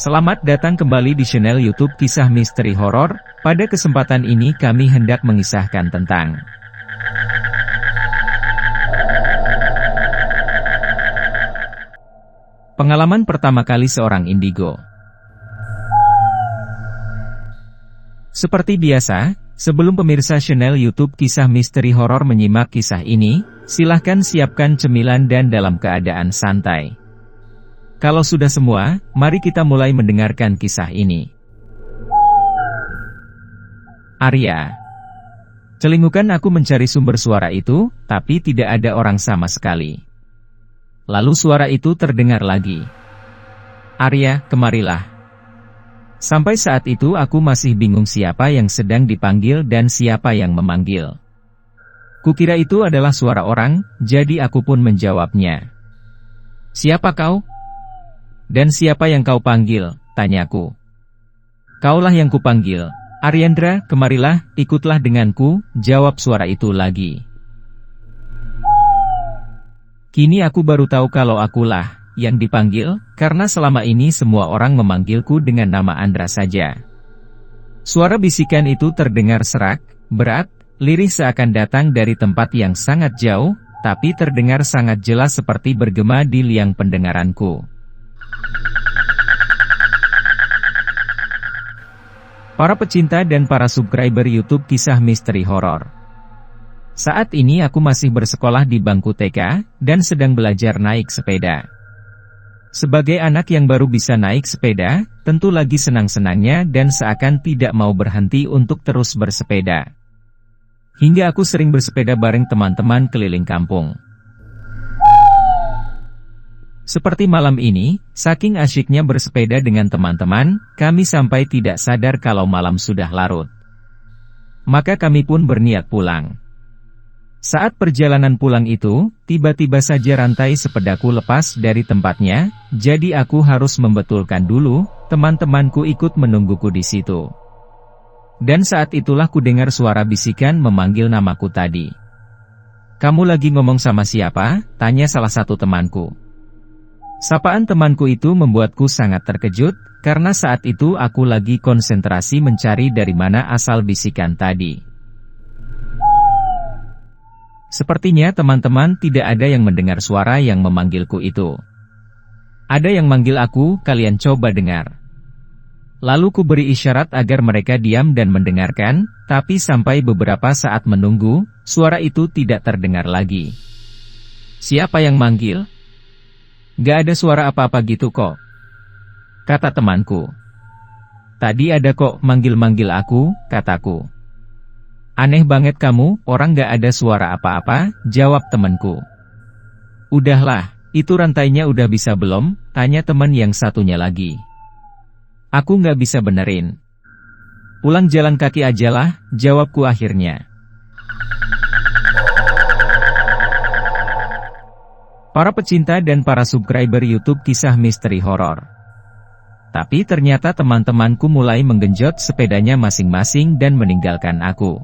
Selamat datang kembali di channel YouTube Kisah Misteri Horor. Pada kesempatan ini kami hendak mengisahkan tentang pengalaman pertama kali seorang indigo. Seperti biasa, sebelum pemirsa channel YouTube Kisah Misteri Horor menyimak kisah ini, silahkan siapkan cemilan dan dalam keadaan santai. Kalau sudah semua, mari kita mulai mendengarkan kisah ini. Arya Celingukan aku mencari sumber suara itu, tapi tidak ada orang sama sekali. Lalu suara itu terdengar lagi. Arya, kemarilah. Sampai saat itu aku masih bingung siapa yang sedang dipanggil dan siapa yang memanggil. Kukira itu adalah suara orang, jadi aku pun menjawabnya. Siapa kau? Dan siapa yang kau panggil? Tanyaku. Kaulah yang kupanggil. Aryendra, kemarilah, ikutlah denganku, jawab suara itu lagi. Kini aku baru tahu kalau akulah yang dipanggil, karena selama ini semua orang memanggilku dengan nama Andra saja. Suara bisikan itu terdengar serak, berat, lirih seakan datang dari tempat yang sangat jauh, tapi terdengar sangat jelas seperti bergema di liang pendengaranku. Para pecinta dan para subscriber YouTube kisah misteri horor. Saat ini aku masih bersekolah di bangku TK, dan sedang belajar naik sepeda. Sebagai anak yang baru bisa naik sepeda, tentu lagi senang-senangnya dan seakan tidak mau berhenti untuk terus bersepeda. Hingga aku sering bersepeda bareng teman-teman keliling kampung. Seperti malam ini, saking asyiknya bersepeda dengan teman-teman, kami sampai tidak sadar kalau malam sudah larut. Maka kami pun berniat pulang. Saat perjalanan pulang itu, tiba-tiba saja rantai sepedaku lepas dari tempatnya, jadi aku harus membetulkan dulu, teman-temanku ikut menungguku di situ. Dan saat itulah ku dengar suara bisikan memanggil namaku tadi. Kamu lagi ngomong sama siapa? Tanya salah satu temanku. Sapaan temanku itu membuatku sangat terkejut, karena saat itu aku lagi konsentrasi mencari dari mana asal bisikan tadi. Sepertinya teman-teman tidak ada yang mendengar suara yang memanggilku itu. Ada yang manggil aku, kalian coba dengar. Lalu ku beri isyarat agar mereka diam dan mendengarkan, tapi sampai beberapa saat menunggu, suara itu tidak terdengar lagi. Siapa yang manggil? Gak ada suara apa-apa gitu kok. Kata temanku. Tadi ada kok manggil-manggil aku, kataku. Aneh banget kamu, orang gak ada suara apa-apa, jawab temanku. Udahlah, itu rantainya udah bisa belum, tanya teman yang satunya lagi. Aku gak bisa benerin. Pulang jalan kaki ajalah, jawabku akhirnya. Para pecinta dan para subscriber YouTube kisah misteri horor. Tapi ternyata teman-temanku mulai menggenjot sepedanya masing-masing dan meninggalkan aku.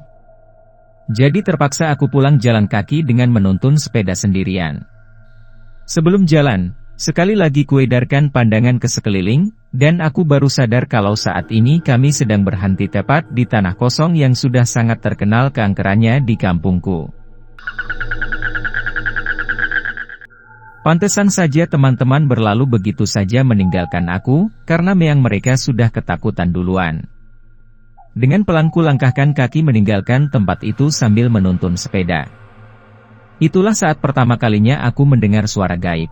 Jadi terpaksa aku pulang jalan kaki dengan menuntun sepeda sendirian. Sebelum jalan, sekali lagi kuedarkan pandangan ke sekeliling, dan aku baru sadar kalau saat ini kami sedang berhenti tepat di tanah kosong yang sudah sangat terkenal keangkerannya di kampungku. Pantesan saja teman-teman berlalu begitu saja meninggalkan aku, karena meang mereka sudah ketakutan duluan. Dengan pelan langkahkan kaki meninggalkan tempat itu sambil menuntun sepeda. Itulah saat pertama kalinya aku mendengar suara gaib.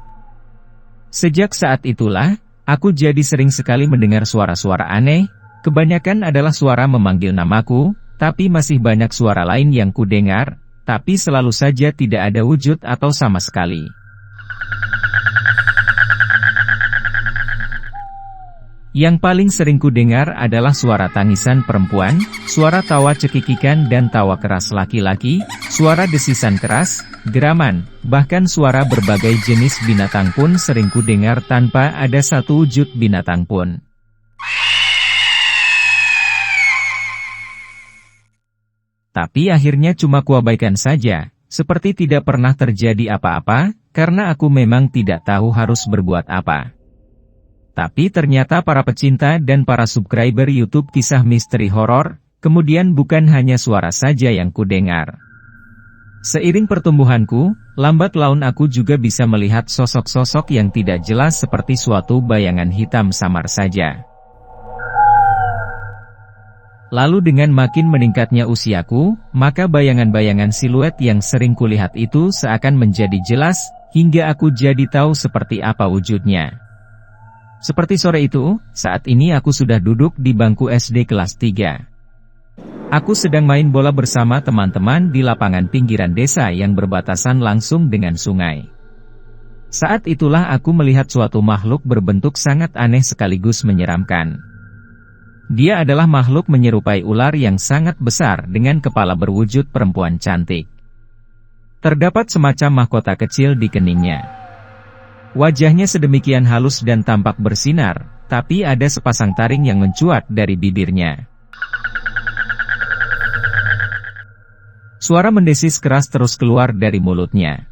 Sejak saat itulah, aku jadi sering sekali mendengar suara-suara aneh, kebanyakan adalah suara memanggil namaku, tapi masih banyak suara lain yang kudengar, tapi selalu saja tidak ada wujud atau sama sekali. Yang paling sering kudengar adalah suara tangisan perempuan, suara tawa cekikikan dan tawa keras laki-laki, suara desisan keras, geraman, bahkan suara berbagai jenis binatang pun sering kudengar tanpa ada satu wujud binatang pun. Tapi akhirnya cuma kuabaikan saja, seperti tidak pernah terjadi apa-apa, karena aku memang tidak tahu harus berbuat apa. Tapi ternyata para pecinta dan para subscriber YouTube kisah misteri horor, kemudian bukan hanya suara saja yang kudengar. Seiring pertumbuhanku, lambat laun aku juga bisa melihat sosok-sosok yang tidak jelas seperti suatu bayangan hitam samar saja. Lalu dengan makin meningkatnya usiaku, maka bayangan-bayangan siluet yang sering kulihat itu seakan menjadi jelas, hingga aku jadi tahu seperti apa wujudnya. Seperti sore itu, saat ini aku sudah duduk di bangku SD kelas 3. Aku sedang main bola bersama teman-teman di lapangan pinggiran desa yang berbatasan langsung dengan sungai. Saat itulah aku melihat suatu makhluk berbentuk sangat aneh sekaligus menyeramkan. Dia adalah makhluk menyerupai ular yang sangat besar dengan kepala berwujud perempuan cantik. Terdapat semacam mahkota kecil di keningnya. Wajahnya sedemikian halus dan tampak bersinar, tapi ada sepasang taring yang mencuat dari bibirnya. Suara mendesis keras terus keluar dari mulutnya.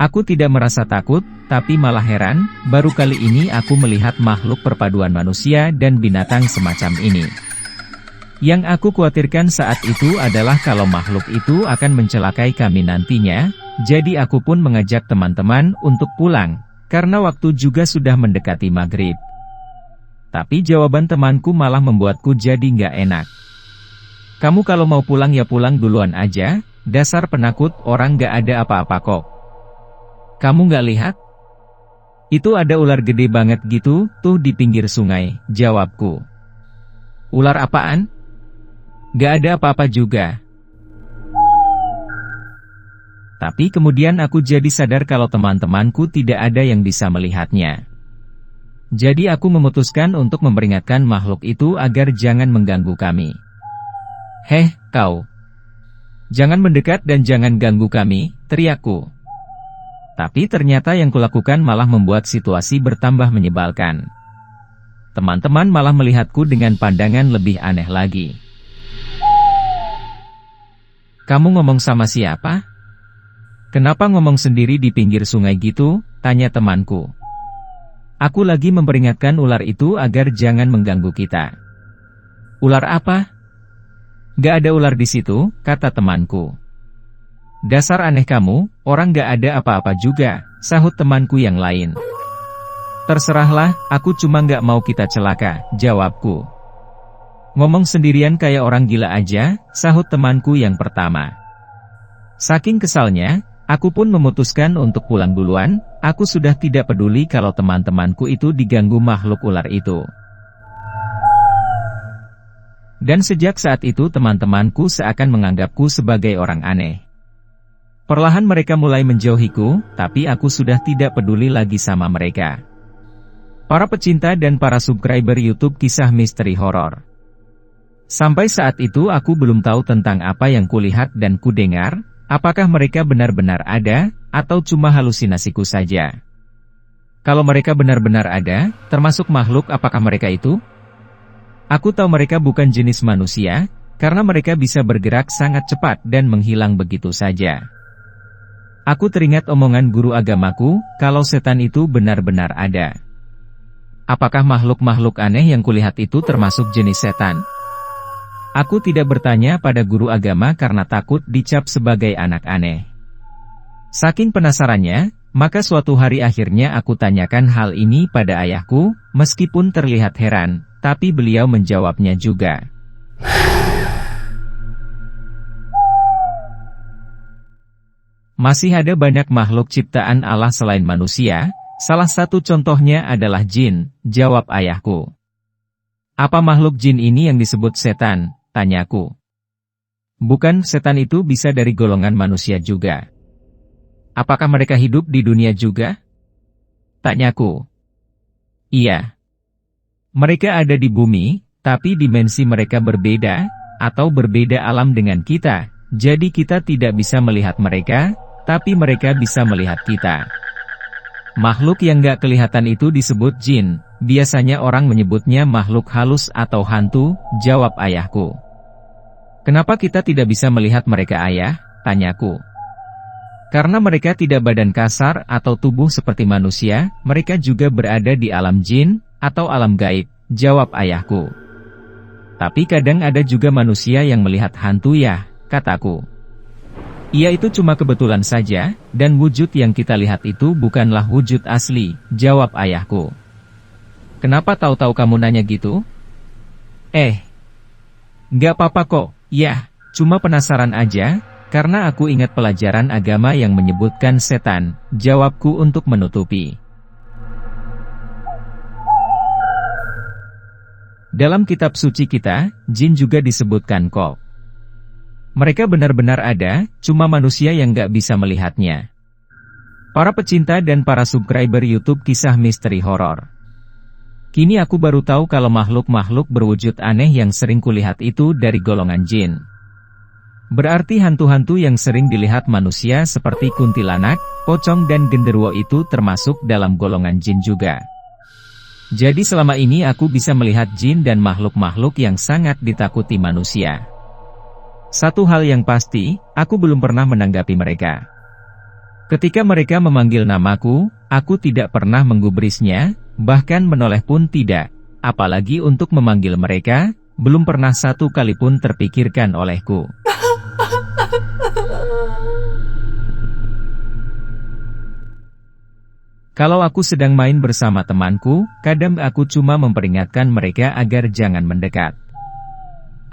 Aku tidak merasa takut, tapi malah heran, baru kali ini aku melihat makhluk perpaduan manusia dan binatang semacam ini. Yang aku khawatirkan saat itu adalah kalau makhluk itu akan mencelakai kami nantinya, jadi aku pun mengajak teman-teman untuk pulang, karena waktu juga sudah mendekati maghrib. Tapi jawaban temanku malah membuatku jadi nggak enak. Kamu kalau mau pulang ya pulang duluan aja, dasar penakut orang nggak ada apa-apa kok. Kamu nggak lihat? Itu ada ular gede banget gitu, tuh di pinggir sungai, jawabku. Ular apaan? Gak ada apa-apa juga, tapi kemudian aku jadi sadar kalau teman-temanku tidak ada yang bisa melihatnya. Jadi aku memutuskan untuk memperingatkan makhluk itu agar jangan mengganggu kami. Heh, kau! Jangan mendekat dan jangan ganggu kami, teriakku. Tapi ternyata yang kulakukan malah membuat situasi bertambah menyebalkan. Teman-teman malah melihatku dengan pandangan lebih aneh lagi. Kamu ngomong sama siapa? Kenapa ngomong sendiri di pinggir sungai gitu? Tanya temanku. Aku lagi memperingatkan ular itu agar jangan mengganggu kita. Ular apa? Gak ada ular di situ, kata temanku. Dasar aneh kamu, orang gak ada apa-apa juga, sahut temanku yang lain. Terserahlah, aku cuma gak mau kita celaka, jawabku. Ngomong sendirian kayak orang gila aja, sahut temanku yang pertama. Saking kesalnya, Aku pun memutuskan untuk pulang duluan, aku sudah tidak peduli kalau teman-temanku itu diganggu makhluk ular itu. Dan sejak saat itu teman-temanku seakan menganggapku sebagai orang aneh. Perlahan mereka mulai menjauhiku, tapi aku sudah tidak peduli lagi sama mereka. Para pecinta dan para subscriber YouTube kisah misteri horor. Sampai saat itu aku belum tahu tentang apa yang kulihat dan kudengar, Apakah mereka benar-benar ada, atau cuma halusinasiku saja? Kalau mereka benar-benar ada, termasuk makhluk apakah mereka itu? Aku tahu mereka bukan jenis manusia, karena mereka bisa bergerak sangat cepat dan menghilang begitu saja. Aku teringat omongan guru agamaku, kalau setan itu benar-benar ada. Apakah makhluk-makhluk aneh yang kulihat itu termasuk jenis setan? Aku tidak bertanya pada guru agama karena takut dicap sebagai anak aneh. Saking penasarannya, maka suatu hari akhirnya aku tanyakan hal ini pada ayahku, meskipun terlihat heran, tapi beliau menjawabnya juga. Masih ada banyak makhluk ciptaan Allah selain manusia, salah satu contohnya adalah jin, jawab ayahku. Apa makhluk jin ini yang disebut setan? Tanyaku. Bukan setan itu bisa dari golongan manusia juga. Apakah mereka hidup di dunia juga? Tanyaku. Iya. Mereka ada di bumi, tapi dimensi mereka berbeda, atau berbeda alam dengan kita, jadi kita tidak bisa melihat mereka, tapi mereka bisa melihat kita. Makhluk yang gak kelihatan itu disebut jin, biasanya orang menyebutnya makhluk halus atau hantu, jawab ayahku. Kenapa kita tidak bisa melihat mereka ayah? Tanyaku. Karena mereka tidak badan kasar atau tubuh seperti manusia, mereka juga berada di alam jin, atau alam gaib, jawab ayahku. Tapi kadang ada juga manusia yang melihat hantu ya, kataku. Ia itu cuma kebetulan saja, dan wujud yang kita lihat itu bukanlah wujud asli, jawab ayahku. Kenapa tahu-tahu kamu nanya gitu? Eh, gak apa-apa kok, ya, cuma penasaran aja, karena aku ingat pelajaran agama yang menyebutkan setan, jawabku untuk menutupi. Dalam kitab suci kita, jin juga disebutkan kok. Mereka benar-benar ada, cuma manusia yang gak bisa melihatnya. Para pecinta dan para subscriber YouTube kisah misteri horor. Kini aku baru tahu kalau makhluk-makhluk berwujud aneh yang sering kulihat itu dari golongan jin. Berarti hantu-hantu yang sering dilihat manusia seperti kuntilanak, pocong dan genderuwo itu termasuk dalam golongan jin juga. Jadi selama ini aku bisa melihat jin dan makhluk-makhluk yang sangat ditakuti manusia. Satu hal yang pasti, aku belum pernah menanggapi mereka. Ketika mereka memanggil namaku, aku tidak pernah menggubrisnya, bahkan menoleh pun tidak. Apalagi untuk memanggil mereka, belum pernah satu kali pun terpikirkan olehku. Kalau aku sedang main bersama temanku, kadang aku cuma memperingatkan mereka agar jangan mendekat.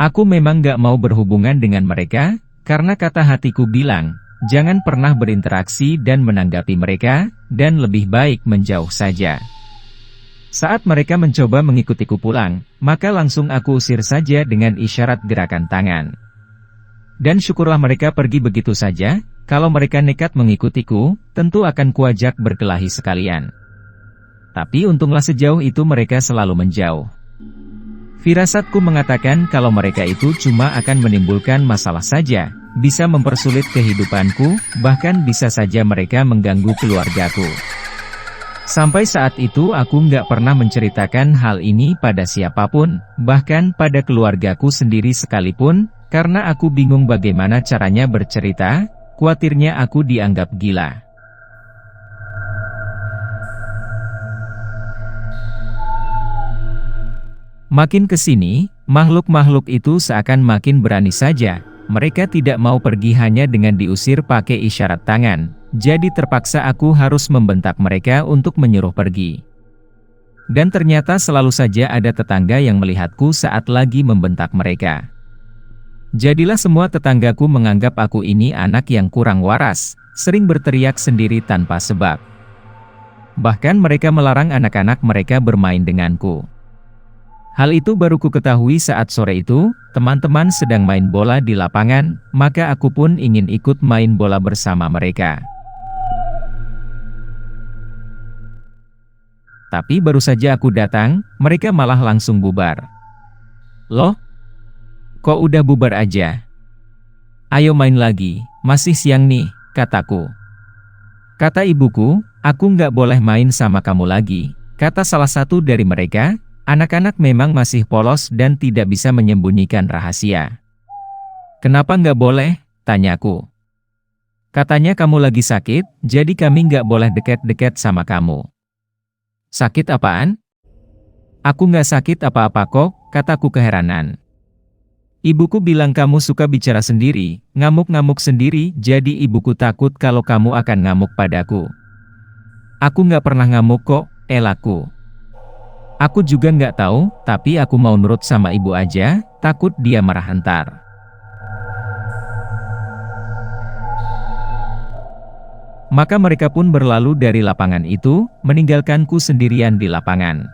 Aku memang gak mau berhubungan dengan mereka, karena kata hatiku bilang, jangan pernah berinteraksi dan menanggapi mereka, dan lebih baik menjauh saja. Saat mereka mencoba mengikutiku pulang, maka langsung aku usir saja dengan isyarat gerakan tangan. Dan syukurlah mereka pergi begitu saja, kalau mereka nekat mengikutiku, tentu akan kuajak berkelahi sekalian. Tapi untunglah sejauh itu mereka selalu menjauh. Firasatku mengatakan kalau mereka itu cuma akan menimbulkan masalah saja, bisa mempersulit kehidupanku, bahkan bisa saja mereka mengganggu keluargaku. Sampai saat itu aku nggak pernah menceritakan hal ini pada siapa pun, bahkan pada keluargaku sendiri sekalipun, karena aku bingung bagaimana caranya bercerita, khawatirnya aku dianggap gila. Makin ke sini, makhluk-makhluk itu seakan makin berani saja. Mereka tidak mau pergi hanya dengan diusir pakai isyarat tangan. Jadi terpaksa aku harus membentak mereka untuk menyuruh pergi. Dan ternyata selalu saja ada tetangga yang melihatku saat lagi membentak mereka. Jadilah semua tetanggaku menganggap aku ini anak yang kurang waras, sering berteriak sendiri tanpa sebab. Bahkan mereka melarang anak-anak mereka bermain denganku. Hal itu baru ku ketahui saat sore itu, teman-teman sedang main bola di lapangan, maka aku pun ingin ikut main bola bersama mereka. Tapi baru saja aku datang, mereka malah langsung bubar. Loh, Kok udah bubar aja? Ayo main lagi, masih siang nih, kataku. Kata ibuku, aku nggak boleh main sama kamu lagi. Kata salah satu dari mereka, anak-anak memang masih polos dan tidak bisa menyembunyikan rahasia. Kenapa nggak boleh? Tanyaku. Katanya kamu lagi sakit, jadi kami nggak boleh deket-deket sama kamu. Sakit apaan? Aku nggak sakit apa-apa kok, kataku keheranan. Ibuku bilang kamu suka bicara sendiri, ngamuk-ngamuk sendiri, jadi ibuku takut kalau kamu akan ngamuk padaku. Aku nggak pernah ngamuk kok, elaku. Aku juga nggak tahu, tapi aku mau nurut sama ibu aja, takut dia marah hentar. Maka mereka pun berlalu dari lapangan itu, meninggalkanku sendirian di lapangan.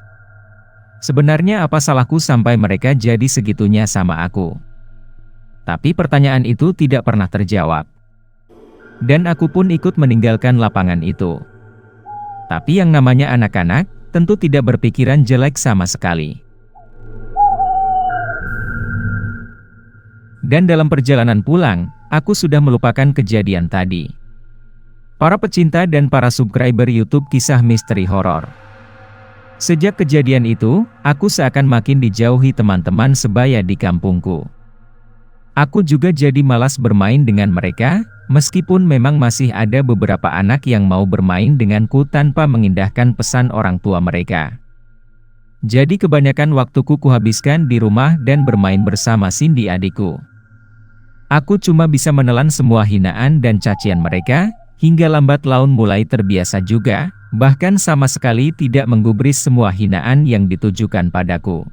Sebenarnya apa salahku sampai mereka jadi segitunya sama aku? Tapi pertanyaan itu tidak pernah terjawab. Dan aku pun ikut meninggalkan lapangan itu. Tapi yang namanya anak-anak, tentu tidak berpikiran jelek sama sekali. Dan dalam perjalanan pulang, aku sudah melupakan kejadian tadi. Para pecinta dan para subscriber YouTube kisah misteri horor. Sejak kejadian itu, aku seakan makin dijauhi teman-teman sebaya di kampungku. Aku juga jadi malas bermain dengan mereka, Meskipun memang masih ada beberapa anak yang mau bermain denganku tanpa mengindahkan pesan orang tua mereka. Jadi kebanyakan waktuku kuhabiskan di rumah dan bermain bersama Cindy adikku. Aku cuma bisa menelan semua hinaan dan cacian mereka, hingga lambat laun mulai terbiasa juga, bahkan sama sekali tidak menggubris semua hinaan yang ditujukan padaku.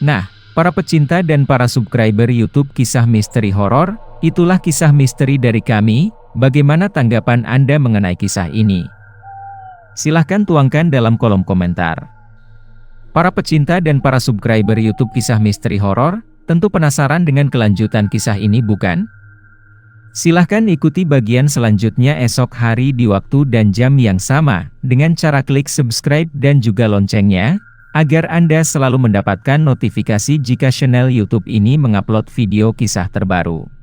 Nah, Para pecinta dan para subscriber YouTube kisah misteri horor, itulah kisah misteri dari kami, bagaimana tanggapan Anda mengenai kisah ini? Silahkan tuangkan dalam kolom komentar. Para pecinta dan para subscriber YouTube kisah misteri horor, tentu penasaran dengan kelanjutan kisah ini bukan? Silahkan ikuti bagian selanjutnya esok hari di waktu dan jam yang sama, dengan cara klik subscribe dan juga loncengnya, agar Anda selalu mendapatkan notifikasi jika channel YouTube ini mengupload video kisah terbaru.